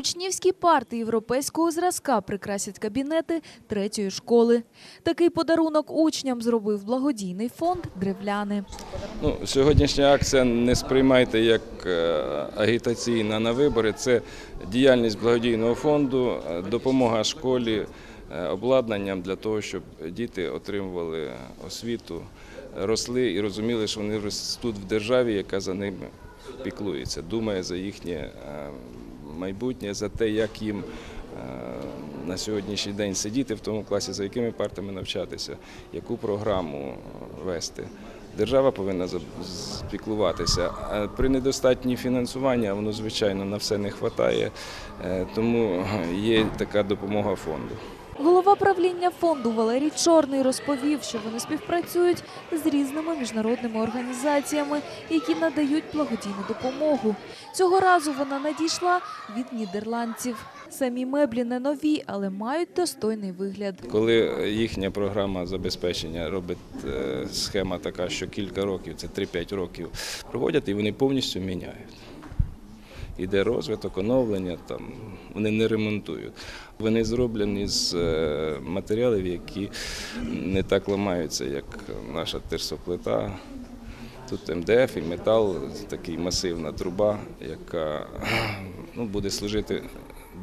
Учнівські парти європейського зразка прикрасять кабінети третьої школи. Такий подарунок учням зробив благодійний фонд «Древляни». Ну, сьогоднішня акція не сприймайте як е, агітаційна на вибори. Це діяльність благодійного фонду, е, допомога школі е, обладнанням для того, щоб діти отримували освіту, росли і розуміли, що вони ростуть в державі, яка за ними піклується, думає за їхнє майбутнє, за те, як їм е, на сьогоднішній день сидіти в тому класі, за якими партами навчатися, яку програму вести. Держава повинна спіклуватися. При недостатній фінансуванні, воно звичайно на все не вистачає, тому є така допомога фонду. Голова правління фонду Валерій Чорний розповів, що вони співпрацюють з різними міжнародними організаціями, які надають благодійну допомогу. Цього разу вона надійшла від нідерландців. Самі меблі не нові, але мають достойний вигляд. Коли їхня програма забезпечення робить е, схема така, що кілька років, це 3-5 років, проводять і вони повністю міняють. Іде розвиток, оновлення, там, вони не ремонтують. Вони зроблені з е, матеріалів, які не так ламаються, як наша терсоплита. Тут МДФ і метал, такий масивна труба, яка ну, буде служити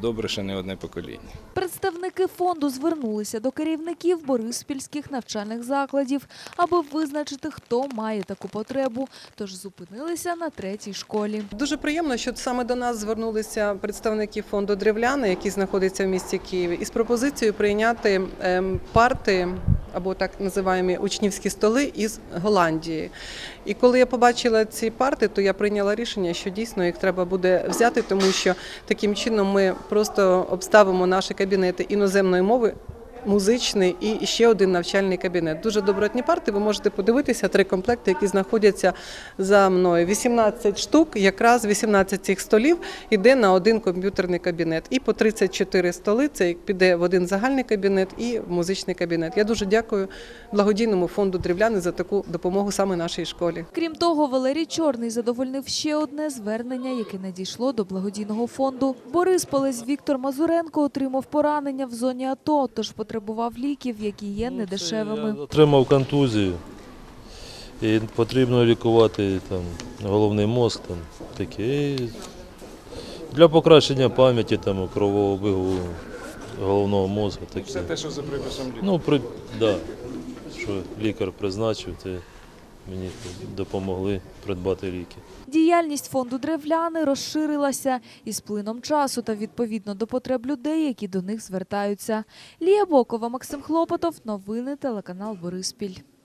добре ще не одне покоління. Представники фонду звернулися до керівників бориспільських навчальних закладів, аби визначити, хто має таку потребу. Тож зупинилися на третій школі. Дуже приємно, що саме до нас звернулися представники фонду Древляни, який знаходиться в місті Києві, із пропозицією прийняти ем, парти або так називаємо учнівські столи із Голландії. І коли я побачила ці парти, то я прийняла рішення, що дійсно їх треба буде взяти, тому що таким чином ми просто обставимо наші кабінети іноземної мови. Музичний і ще один навчальний кабінет. Дуже добротні парти. Ви можете подивитися три комплекти, які знаходяться за мною. 18 штук, якраз 18 цих столів йде на один комп'ютерний кабінет. І по 34 столи це піде в один загальний кабінет і в музичний кабінет. Я дуже дякую благодійному фонду Дрівляни за таку допомогу саме нашій школі. Крім того, Валерій Чорний задовольнив ще одне звернення, яке надійшло до благодійного фонду. Борисполець Віктор Мазуренко отримав поранення в зоні АТО, тож потребував ліків, які є недешевими. Я отримав контузію. І потрібно лікувати там, головний мозк, там, таке. І для покращення пам'яті, там, кровообігу головного мозку. Таке. Все те, що за приписом лікаря. Ну, при, да, що лікар призначив, то мені допомогли придбати ліки. Діяльність фонду древляни розширилася із плином часу та відповідно до потреб людей, які до них звертаються. Лія Бокова, Максим Хлопотов, новини телеканал Бориспіль.